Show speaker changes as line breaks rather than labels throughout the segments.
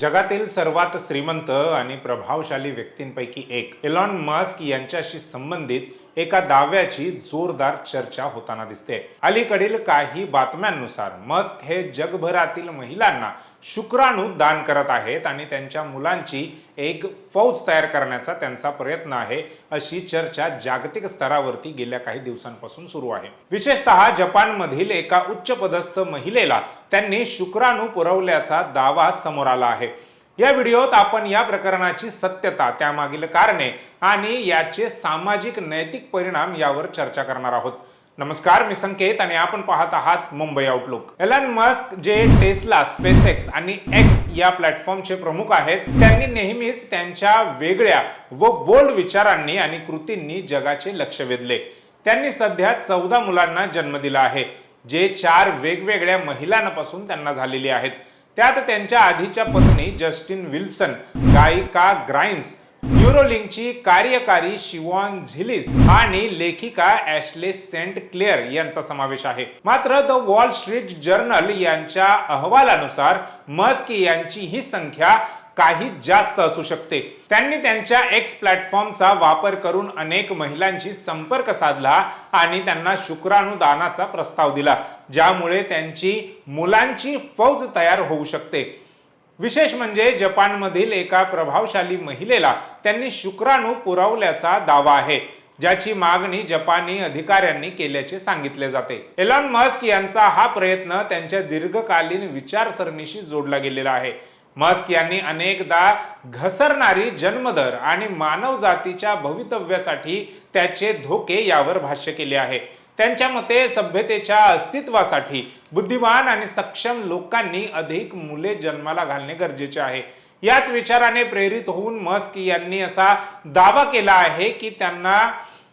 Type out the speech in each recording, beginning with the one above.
जगातील सर्वात श्रीमंत आणि प्रभावशाली व्यक्तींपैकी एक. एलॉन मस्क यांच्याशी संबंधित एका दाव्याची जोरदार चर्चा होताना दिसते. अलीकडील काही बातम्यांनुसार मस्क हे जगभरातील महिलांना शुक्राणू दान करत आहेत आणि त्यांच्या मुलांची एक फौज तयार करण्याचा त्यांचा प्रयत्न आहे अशी चर्चा जागतिक स्तरावरती गेल्या काही दिवसांपासून सुरू आहे. विशेषतः जपानमधील एका उच्च पदस्थ महिलेला त्यांनी शुक्राणू पुरवल्याचा दावा समोर आला आहे. या व्हिडिओत आपण या प्रकरणाची सत्यता त्यामागील कारणे आणि याचे सामाजिक नैतिक परिणाम यावर चर्चा करणार आहोत. नमस्कार मी संकेत आणि आपण पाहत आहात मुंबई आउटलुक एलन मस्क जे टेस्ला स्पेसेक्स आणि एक्स या प्लॅटफॉर्मचे प्रमुख आहेत त्यांनी नेहमीच त्यांच्या वेगळ्या व बोल्ड विचारांनी आणि कृतींनी जगाचे लक्ष वेधले. त्यांनी सध्या चौदा मुलांना जन्म दिला आहे जे चार वेगवेगळ्या महिलांपासून त्यांना झालेली आहेत. त्यात त्यांच्या आधीच्या पत्नी जस्टिन विल्सन गायिका ग्राइम्स न्यूरोलिंकची कार्यकारी शिवॉन झिलिस आणि लेखिका ॲशले सेंट क्लेअर यांचा समावेश आहे. मात्र द वॉल स्ट्रीट जर्नल यांच्या अहवालानुसार मस्क यांची ही संख्या काही जास्त असू शकते. त्यांनी त्यांच्या एक्स प्लॅटफॉर्मचा वापर करून अनेक महिलांशी संपर्क साधला आणि त्यांना शुक्राणू दानाचा प्रस्ताव दिला. ज्यामुळे त्यांची मुलांची फौज तयार होऊ शकते. विशेष म्हणजे जपानमधील एका प्रभावशाली महिलेला त्यांनी शुक्राणू पुरवल्याचा दावा आहे ज्याची मागणी जपानी अधिकाऱ्यांनी केल्याचे सांगितले जाते. एलॉन मस्क यांचा हा प्रयत्न त्यांच्या दीर्घकालीन विचारसरणीशी जोडला गेलेला आहे. मस्क यांनी अनेकदा घसरणारी जन्मदर आणि मानव जातीच्या भवितव्यासाठी त्याचे धोके यावर भाष्य केले आहे. त्यांच्या मते सभ्यतेच्या अस्तित्वासाठी बुद्धिमान आणि सक्षम लोकांनी अधिक मुले जन्माला घालणे गरजेचे आहे. याच विचाराने प्रेरित होऊन मस्क यांनी असा दावा केला आहे की त्यांना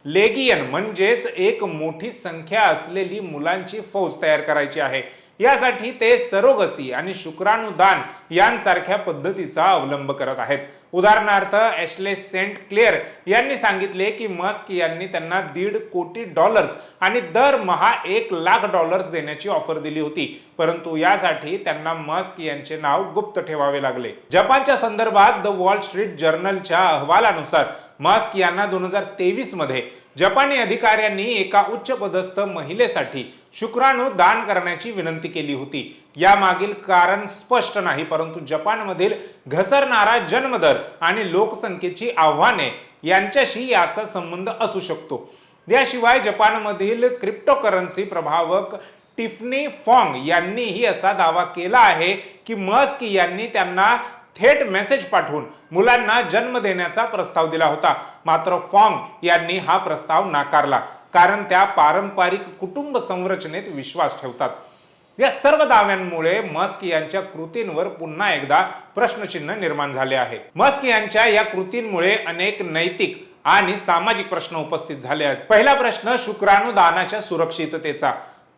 लेगियन म्हणजेच एक मोठी संख्या असलेली मुलांची फौज तयार करायची आहे. यासाठी ते सरोगसी आणि शुक्राणुदान यांसारख्या पद्धतीचा अवलंब करत आहेत. उदाहरणार्थ ॲशले सेंट क्लेअर यांनी सांगितले की मस्क यांनी त्यांना दीड कोटी डॉलर्स आणि दरमहा एक लाख डॉलर्स देण्याची ऑफर दिली होती. परंतु यासाठी त्यांना मस्क यांचे नाव गुप्त ठेवावे लागले. जपानच्या संदर्भात द वॉल स्ट्रीट जर्नलच्या अहवालानुसार मस्क यांना दोन हजार तेवीसमध्ये जपानी अधिकाऱ्यांनी एका उच्च पदस्थ महिलेसाठी शुक्राणू दान करण्याची विनंती केली होती. यामागील कारण स्पष्ट नाही परंतु जपानमधील घसरणारा जन्मदर आणि लोकसंख्येची आव्हाने यांच्याशी याचा संबंध असू शकतो. याशिवाय जपानमधील क्रिप्टोकरन्सी प्रभावक टिफनी फॉंग यांनीही असा दावा केला आहे की मस्क यांनी त्यांना थेट मेसेज पाठवून मुलांना जन्म देण्याचा प्रस्ताव दिला होता. मात्र फॉंग यांनी हा प्रस्ताव नाकारला. कारण त्या पारंपरिक कुटुंब संरचनेत विश्वास ठेवतात. या सर्व दाव्यांमुळे मस्क यांच्या कृतींवर पुन्हा एकदा प्रश्नचिन्ह निर्माण झाले आहे. मस्क यांच्या या कृतींमुळे अनेक नैतिक आणि सामाजिक प्रश्न उपस्थित झाले आहेत. पहिला प्रश्न शुक्राणू दानाच्या सुरक्षिततेचा.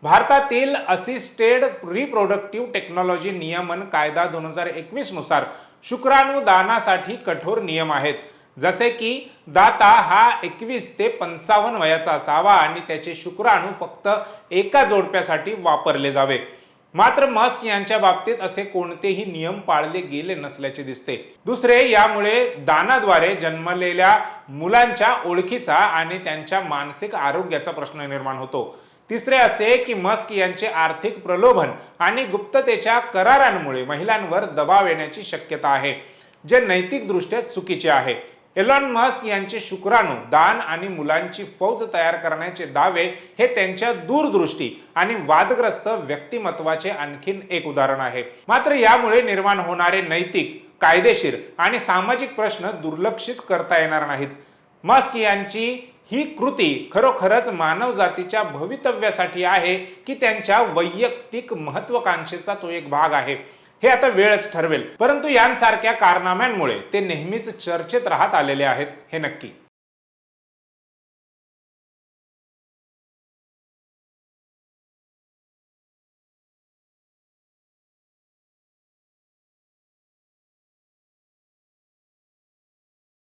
भारतातील असिस्टेड रिप्रोडक्टिव्ह टेक्नॉलॉजी नियमन कायदा दोन हजार एकवीसनुसार शुक्राणू दानासाठी कठोर नियम आहेत. जसे की दाता हा एकवीस ते पंचावन्न वयाचा असावा आणि त्याचे शुक्राणू फक्त एका जोडप्यासाठी वापरले जावे. मात्र मस्क यांच्या बाबतीत असे कोणतेही नियम पाळले गेले नसल्याचे दिसते. दुसरे यामुळे दानाद्वारे जन्मलेल्या मुलांच्या ओळखीचा आणि त्यांच्या मानसिक आरोग्याचा प्रश्न निर्माण होतो. तिसरे असे की मस्क यांचे आर्थिक प्रलोभन आणि गुप्ततेच्या करारांमुळे महिलांवर दबाव येण्याची शक्यता आहे जे नैतिकदृष्ट्या चुकीचे आहे. एलॉन मस्क यांचे शुक्राणू दान आणि मुलांची फौज तयार करण्याचे दावे हे त्यांच्या दूरदृष्टी आणि वादग्रस्त व्यक्तिमत्वाचे आणखीन एक उदाहरण आहे. मात्र यामुळे निर्माण होणारे नैतिक कायदेशीर आणि सामाजिक प्रश्न दुर्लक्षित करता येणार नाहीत. मस्क यांची ही कृती खरोखरच मानव जातीच्या भवितव्यासाठी आहे की त्यांच्या वैयक्तिक महत्वाकांक्षेचा तो एक भाग आहे. हे आता वेळच ठरवेल. परंतु यांसारख्या कारनाम्यांमुळे ते नेहमीच चर्चेत राहत आलेले आहेत हे नक्की.